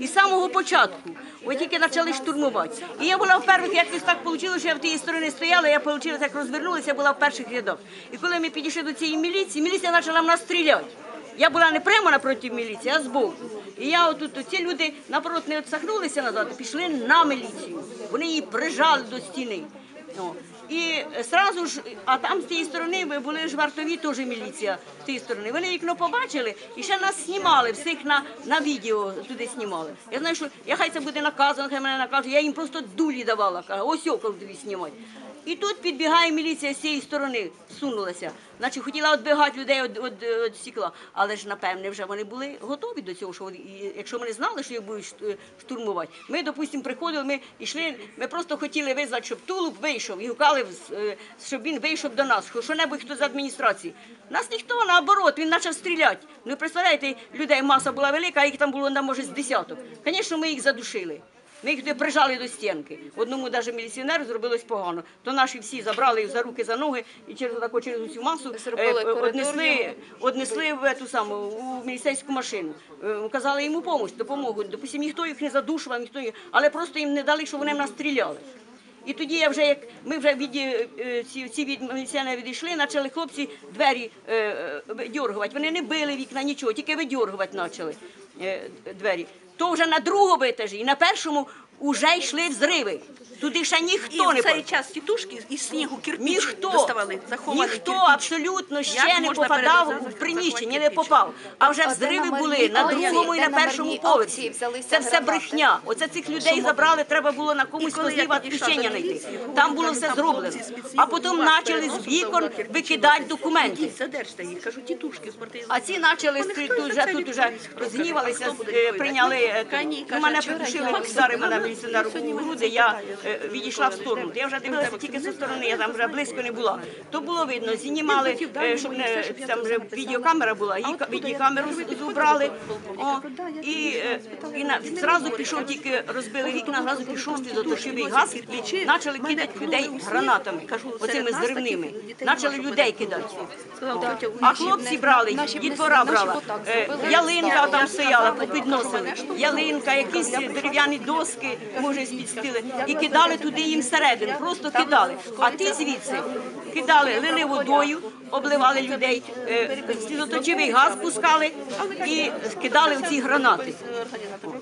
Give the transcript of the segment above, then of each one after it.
і з самого початку. Ось тільки почали штурмувати. І я була в перших, якось так вийшло, що я в тієї сторони стояла, я вийшло, як розвернулася, була в перших рядах. І коли ми підійшли до цієї міліції, міліція почала в нас стріляти. Я була не прямо напроти міліції, а збоку. І я отут, ці люди наоборот не відсахнулися назад, пішли на міліцію. Вони її прижали до стіни. І сразу ж, а там з тієї сторони ми були ж вартові, теж міліція з тієї сторони. Вони вікно побачили і ще нас знімали, всіх на, на відео туди знімали. Я знаю, що я хай це буде наказано, хай мене накажуть. Я їм просто дулі давала, кажу, ось окол тобі знімай. І тут підбігає міліція з цієї сторони, сунулася. Значить, хотіла відбігати людей від, від, стекла. Але ж, напевне, вже вони були готові до цього, що вони- якщо вони знали, що їх будуть штурмувати. Ми, допустимо, приходили, ми йшли, ми просто хотіли визвати, щоб тулуб вийшов і гукали, е, щоб він вийшов до нас, що що-небудь хто з адміністрації. Нас ніхто, наоборот, він почав стріляти. Ну, представляєте, людей маса була велика, їх там було, може, з десяток. Звісно, ми їх задушили. Ми їх туди прижали до стінки. Одному навіть міліціонеру зробилось погано. То наші всі забрали їх за руки, за ноги і через таку через усю масу Зробили е, однесли, однесли в ту саму у міліцейську машину. Е, Казали йому допомогу, допомогу. Допустим, ніхто їх не задушував, ніхто їх, але просто їм не дали, щоб вони в нас стріляли. І тоді я вже як ми вже від е, е, ці, ці від міліціонери відійшли, почали хлопці двері е, е, видьоргувати. Вони не били вікна, нічого, тільки видьоргувати почали е, двері. То вже на другому етажі і на першому вже йшли взриви. Туди ще І ніхто не в цей по- час тітушки із снігу кирпич Ніхто, доставали, захований ніхто кирпич. абсолютно ще Як не можна попадав перев'язати в приміщення, не кирпич? попав. А вже де взриви були на другому і Де на першому номерні поверсі. акції взялися Це все гранати? брехня. Оце цих людей забрали, треба було на І комусь коли я козлів підійшла відпущення до знайти. міліції, Там було все там зроблено. хлопці з А потім почали з вікон на кирпичі. викидати документи. Ідіть, задержте їх, кажу, тітушки спортивні. А ці почали Вони, тут хто вже це тут вже відповість? Розгнівалися, е, прийняли е, Кані, ну, каже, мене вчора придушили я удари мене міліціонер у груди. Я е, відійшла в сторону. Я вже дивилася тільки зі сторони, я там вже близько не була. То було видно, знімали, е, щоб не там вже відеокамера була, я відеокамеру зубрали. О, І е, і на зразу пішов тільки розбили вікна, тому зразу пішов тітушки газ і почали кидати людей гранатами, Кажу, оцими зривними. Почали людей кидати. А хлопці брали, дітвора брала, е, ялинка там стояла, попідносили. Ялинка, якісь дерев'яні доски, може, спідстили. І кидали туди їм всередину, просто кидали. А ті звідси кидали, лили водою, обливали людей, е, газ пускали і кидали в ці гранати.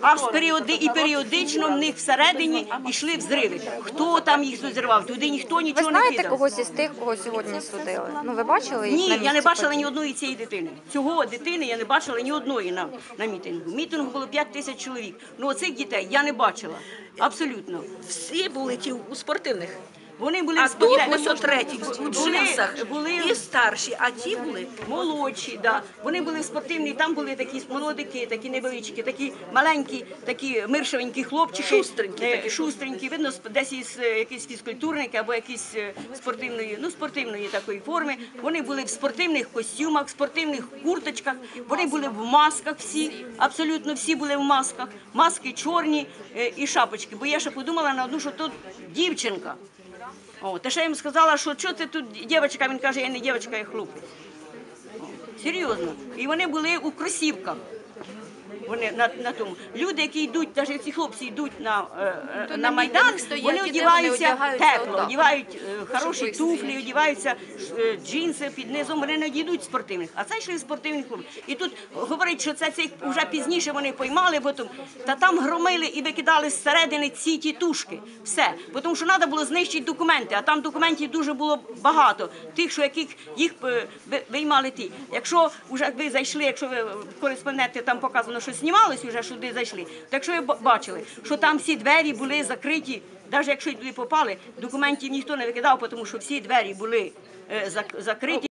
Аж періоди і періодично в них всередині йшли взриви. Хто там їх зривав? Туди ніхто Ви нічого не знаєте кидав. когось із тих, кого сьогодні судили? Ну ви бачили їх Ні, на я не бачила ні одної цієї дитини. Цього дитини я не бачила ні одної на, на мітингу. Мітингу було 5 тисяч чоловік. Ну оцих дітей я не бачила. Абсолютно. Всі були ті у спортивних. Вони були А в тут ось о третій, у джинсах. були І старші, а ті були молодші, да. вони були спортивні, там були такі молодики, такі невеличкі, такі маленькі, такі миршевенькі хлопчики. Шустренькі Е, такі. шустренькі. Видно, десь із е, якісь фізкультурники або якісь е, спортивної, ну спортивної такої форми. Вони були в спортивних костюмах, в спортивних курточках, вони були в масках всі, абсолютно всі були в масках, маски чорні е, і шапочки. Бо я ще подумала на одну, що тут дівчинка. О, та ще їм сказала, що що ти тут дівчинка, він каже, я не дівчинка, я хлопець. Серйозно. І вони були у кросівках. Вони на, на тому. Люди, які йдуть, навіть ці хлопці йдуть на, е, е, на Майдан, стоять, вони вони тепло, отак. одягають е, хороші туфлі, одягаються е, джинси під низом, вони не йдуть спортивних, а це йшли спортивні клуби. І тут говорять, що це цих вже пізніше вони поймали, потім, та там громили і викидали зсередини ці тітушки. Все. Бо Тому що треба було знищити документи, а там документів дуже було багато. Тих, що яких їх е, виймали ті. Якщо вже ви зайшли, якщо ви кореспонденти там показано, що знімалось вже, що туди зайшли, Так що ви бачили, що там всі двері були закриті, навіть якщо туди попали, документів ніхто не викидав, тому що всі двері були е, закриті.